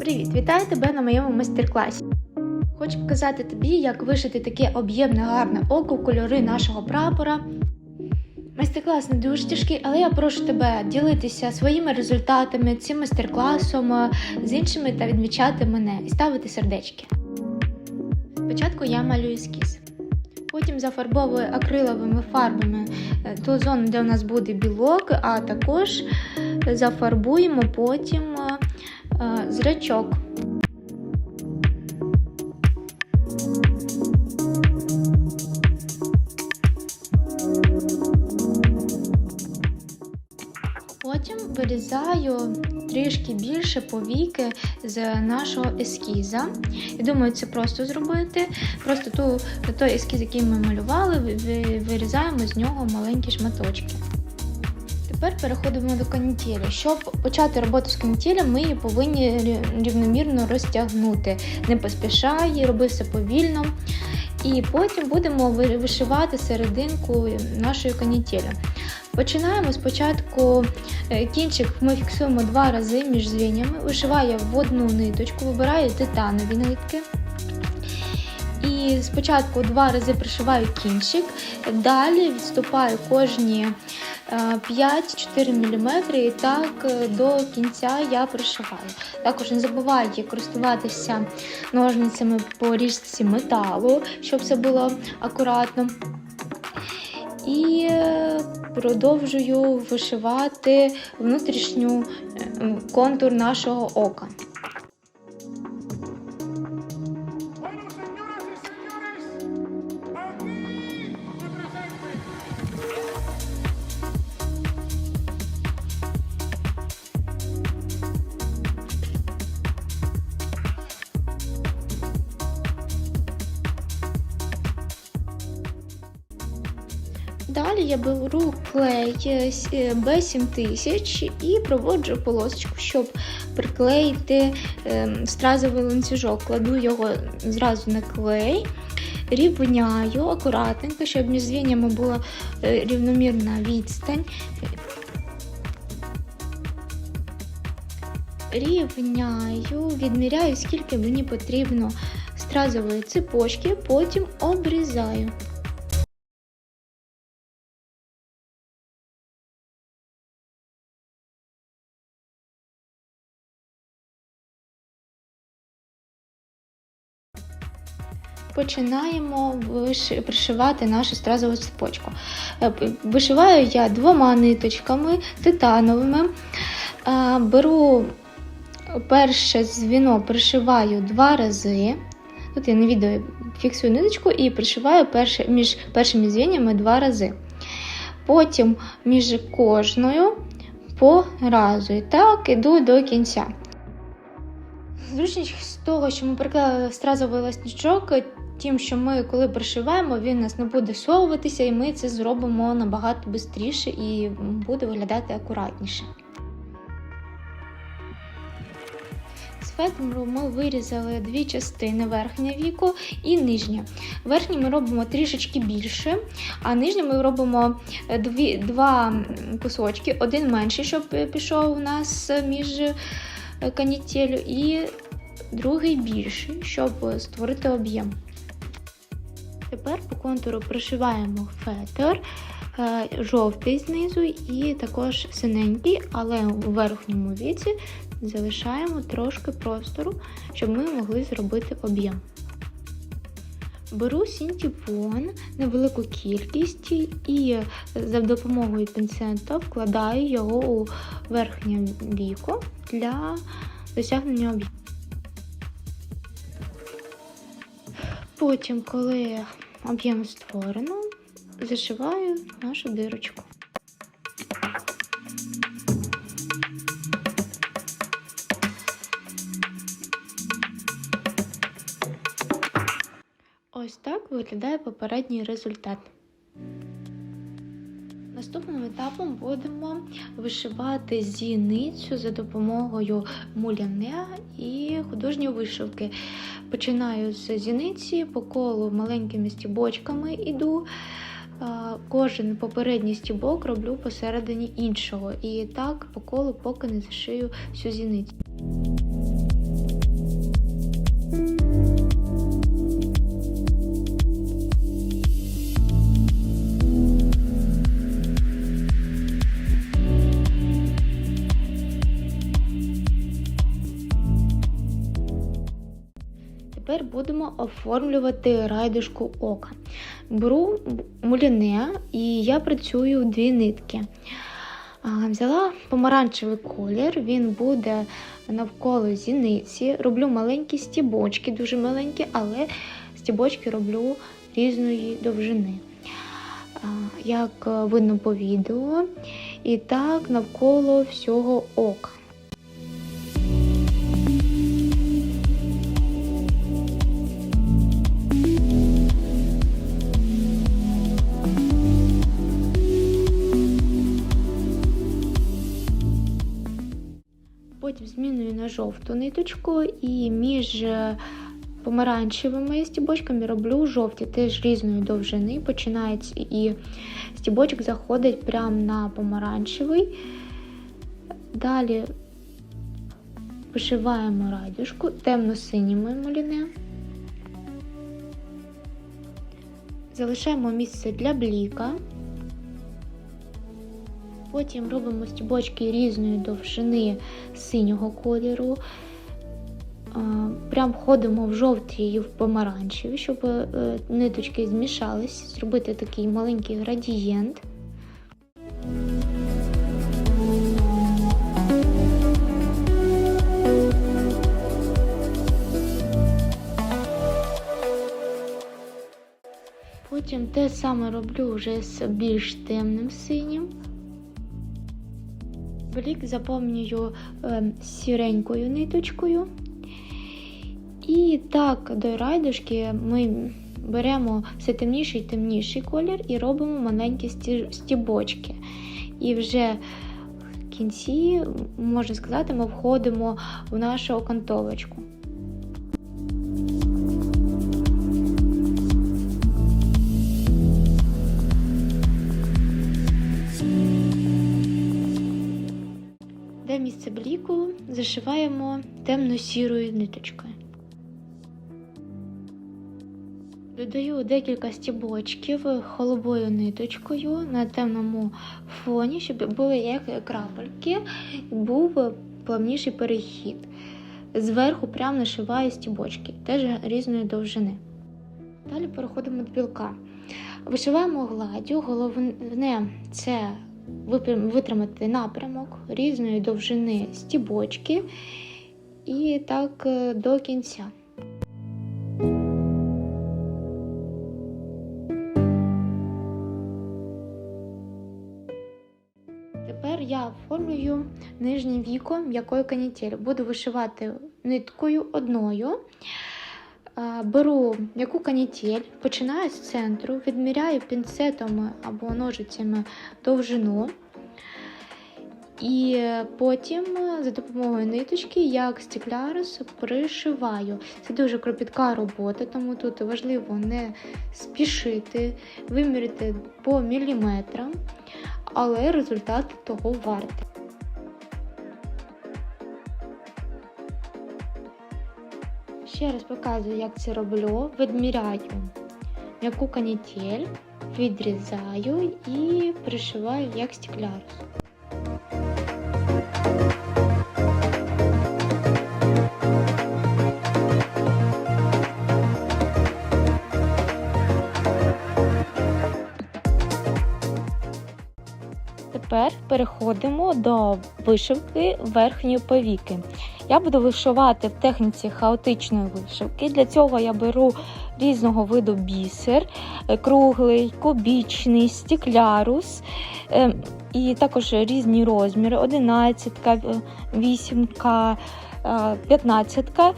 Привіт! Вітаю тебе на моєму майстер-класі. Хочу показати тобі, як вишити таке об'ємне гарне око кольори нашого прапора. Майстер-клас не дуже тяжкий, але я прошу тебе ділитися своїми результатами, цим майстер-класом е, з іншими та відмічати мене і ставити сердечки. Спочатку я малюю ескіз. Потім зафарбовую акриловими фарбами е, ту зону, де у нас буде білок, а також зафарбуємо потім е, е, зрачок. Потім вирізаю трішки більше повіки з нашого ескіза. Я думаю, це просто зробити. Просто ту, той ескіз, який ми малювали, ви- ви- вирізаємо з нього маленькі шматочки. Тепер переходимо до канітелі. Щоб почати роботу з канітелем, ми її повинні рівномірно розтягнути. Не поспішай, роби все повільно. І потім будемо вишивати серединку нашої канітелі. Починаємо спочатку е, кінчик ми фіксуємо два рази між звіннями, вишиваю в одну ниточку, вибираю титанові нитки. І спочатку два рази пришиваю кінчик, далі відступаю кожні е, 5-4 мм і так е, до кінця я пришиваю. Також не забувайте користуватися ножницями по ріжці металу, щоб все було акуратно. І е, продовжую вишивати внутрішню е, контур нашого ока. Я беру клей е, с- е, B7000 і проводжу полосочку, щоб приклеїти ем, стразовий ланцюжок. Кладу його зразу на клей, рівняю акуратненько, щоб між звіннями була е, рівномірна відстань. Рівняю, відміряю, скільки мені потрібно стразової цепочки, потім обрізаю. Починаємо пришивати нашу стразову цепочку. Е, Вишиваю я двома ниточками титановими. Е, Беру перше звіно, пришиваю два рази. Тут я на відео фіксую ниточку і пришиваю перше, між першими звіннями два рази. Потім між кожною по разу. І так іду до кінця. Зручність з того, що ми приклеїли стразовий ласничок, тим, що ми, коли пришиваємо, він нас не буде совуватися, і ми це зробимо набагато швидше і буде виглядати акуратніше. З фетру ми вирізали дві частини верхнє віко і нижнє. Верхнє ми робимо трішечки більше, а нижнє ми робимо е, дві, два кусочки, один менший, щоб пішов у нас між е, канітелю, і другий більший, щоб створити об'єм. Тепер по контуру пришиваємо фетр, е, жовтий знизу і також синенький, але у верхньому віці залишаємо трошки простору, щоб ми могли зробити об'єм. Беру синтепон, невелику кількість і за допомогою пінцета вкладаю його у верхнє віко для досягнення об'єму. Потім, коли об'єм створено, зашиваю нашу дирочку. Ось так виглядає попередній результат. Наступним етапом будемо вишивати зіницю за допомогою муляне і художньої вишивки. Починаю з зіниці, по колу маленькими стібочками іду. Кожен попередній стібок роблю посередині іншого. І так по колу, поки не зашию всю зіницю. Тепер будемо оформлювати райдушку ока. Беру муліне і я працюю дві нитки. Взяла помаранчевий колір, він буде навколо зіниці. Роблю маленькі стібочки, дуже маленькі, але стібочки роблю різної довжини. Як е, видно по відео, і так навколо всього ока. Потім змінюю на жовту ниточку і між е, помаранчевими стібочками роблю жовті, теж різної довжини. Починається і стібочок заходить прямо на помаранчевий. Далі вишиваємо радюшку темно-синіми моліне. Залишаємо місце для бліка. Потім робимо стібочки різної довжини синього кольору. Прям входимо в жовті і в помаранчеві, щоб е, ниточки змішались, зробити такий маленький градієнт. Потім те саме роблю вже з більш темним синім. Блік заповнюю е, сіренькою ниточкою. І так, до райдушки ми беремо все темніший і темніший колір і робимо маленькі стібочки. І вже в кінці, можна сказати, ми входимо в нашу окантовочку. Де місце бліку зашиваємо темно-сірою ниточкою. Додаю декілька стібочків холодовою ниточкою на темному фоні, щоб були як крапельки, був плавніший перехід. Зверху прямо нашиваю стібочки, теж різної довжини. Далі переходимо до білка. Вишиваємо гладдю, головне це витримати напрямок різної довжини стібочки і так е, до кінця. Тепер я оформлюю нижнє віко м'якої канітелі. Буду вишивати ниткою одною. Беру м'яку канітель, починаю з центру, відміряю пінцетом або ножицями довжину. І потім за допомогою ниточки, як стеклярус, пришиваю. Це дуже кропітка робота, тому тут важливо не спішити, виміряти по міліметрам, але результат того вартий. Ще раз показую, як це роблю. Відміряю м'яку канітель, відрізаю і пришиваю як стеклярус. Тепер переходимо до вишивки верхньої повіки. Я буду вишивати в техніці хаотичної вишивки. Для цього я беру різного виду бісер, е, круглий, кубічний, стеклярус, е, і також різні розміри: 11, 8, 15.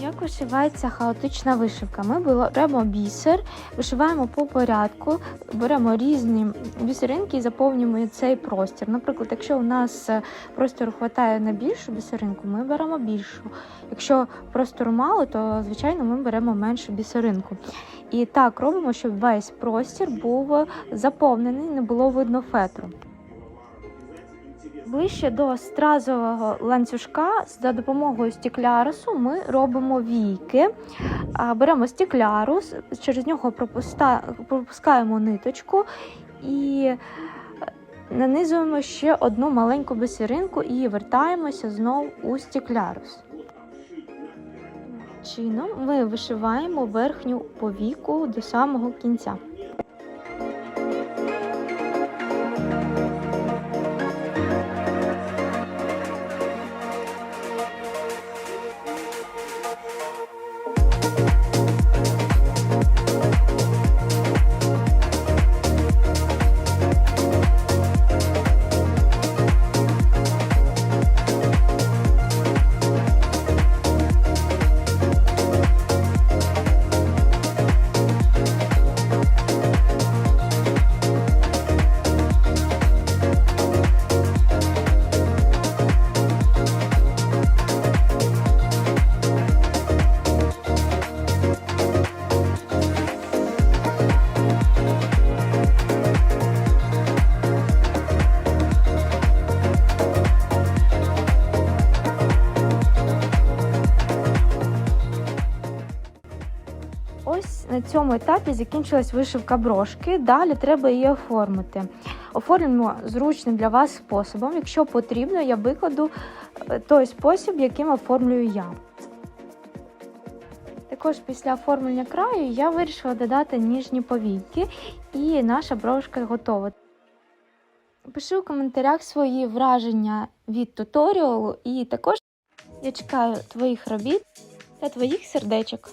Як вишивається хаотична вишивка? Ми беремо бісер, вишиваємо по порядку, беремо різні бісеринки і заповнюємо цей простір. Наприклад, якщо у нас е, простору вистачає на більшу бісеринку, ми беремо більшу. Якщо простору мало, то звичайно ми беремо меншу бісеринку. І так робимо, щоб весь простір був заповнений, не було видно фетру. Ближче до стразового ланцюжка за допомогою стеклярусу ми робимо війки. Беремо стеклярус, через нього пропускаємо ниточку і нанизуємо ще одну маленьку бисеринку і вертаємося знову у стеклярус. чином ми вишиваємо верхню повіку до самого кінця. На цьому етапі закінчилась вишивка брошки. Далі треба її оформити. Оформимо зручним для вас способом. Якщо потрібно, я викладу е, той спосіб, яким оформлюю я. Також після оформлення краю я вирішила додати ніжні повійки, і наша брошка готова. Пиши у коментарях свої враження від туторіалу, і також я чекаю твоїх робіт та твоїх сердечок.